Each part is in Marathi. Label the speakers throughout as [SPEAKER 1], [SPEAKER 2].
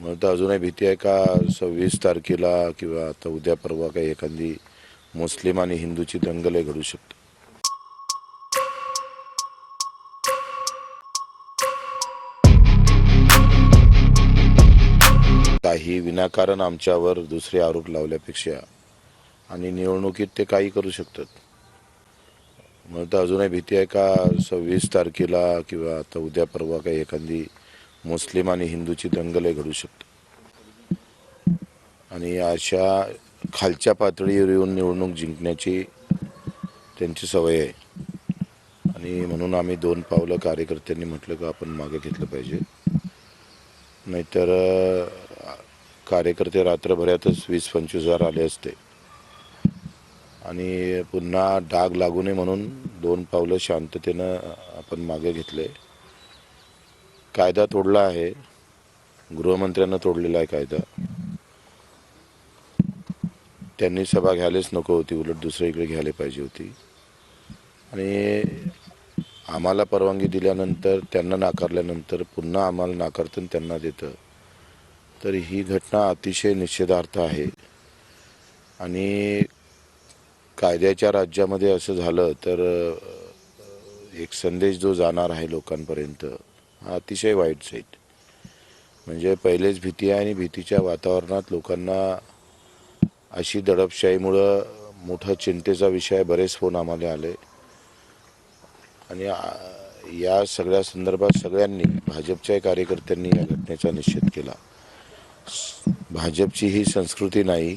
[SPEAKER 1] मला तर अजूनही भीती आहे का सव्वीस तारखेला किंवा आता उद्या परवा काही एखादी मुस्लिम आणि हिंदूची दंगलही घडू शकते? काही विनाकारण आमच्यावर दुसरे आरोप लावल्यापेक्षा आणि निवडणुकीत ते काही करू शकतात. मला तर अजूनही भीती आहे का सव्वीस तारखेला किंवा आता उद्या परवा काही एखादी मुस्लिम आणि हिंदूची दंगलही घडू शकते. आणि अशा खालच्या पातळीवर येऊन निवडणूक जिंकण्याची त्यांची सवय आहे. आणि म्हणून आम्ही दोन पावलं कार्यकर्त्यांनी म्हटलं का आपण मागे घेतलं पाहिजे. नाहीतर कार्यकर्ते रात्रभरातच वीस पंचवीस हजार आले असते. आणि पुन्हा डाग लागू नये म्हणून दोन पावलं शांततेनं आपण मागे घेतले. कायदा तोडला आहे. गृहमंत्र्यांना तोडलेला आहे कायदा. त्यांनी सभा घ्यायलाच नको होती उलट दुसरीकडे घ्यायला पाहिजे होती. आणि आम्हाला परवानगी दिल्यानंतर त्यांना नाकारल्यानंतर पुन्हा आम्हाला नाकारतं त्यांना देतं. तर ही घटना अतिशय निषेधार्थ आहे. आणि कायद्याच्या राज्यामध्ये असं झालं तर एक संदेश जो जाणार आहे लोकांपर्यंत अतिशय वाईट जाईल म्हणजे पहिलेच भीती आहे आणि भीतीच्या वातावरणात लोकांना अशी दडपशाहीमुळं मोठा चिंतेचा विषय बरेच फोन आम्हाला आले. आणि या सगळ्या संदर्भात सगळ्यांनी भाजपच्या कार्यकर्त्यांनी या घटनेचा निषेध केला. भाजपची ही संस्कृती नाही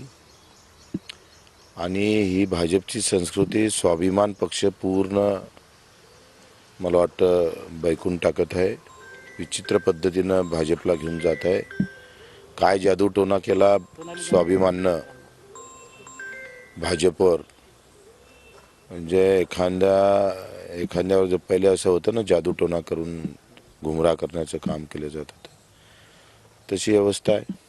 [SPEAKER 1] आणि ही भाजपची संस्कृती स्वाभिमान पक्ष पूर्ण मला वाटतं बैकून टाकत आहे. विचित्र पद्धतीनं भाजपला घेऊन जात आहे. काय जादूटोना केला स्वाभिमाननं भाजपवर. म्हणजे एखाद्या एखाद्यावर जर पहिले असं होतं ना जादूटोना करून गुमराह करण्याचं काम केलं जात होतं. तशी अवस्था आहे.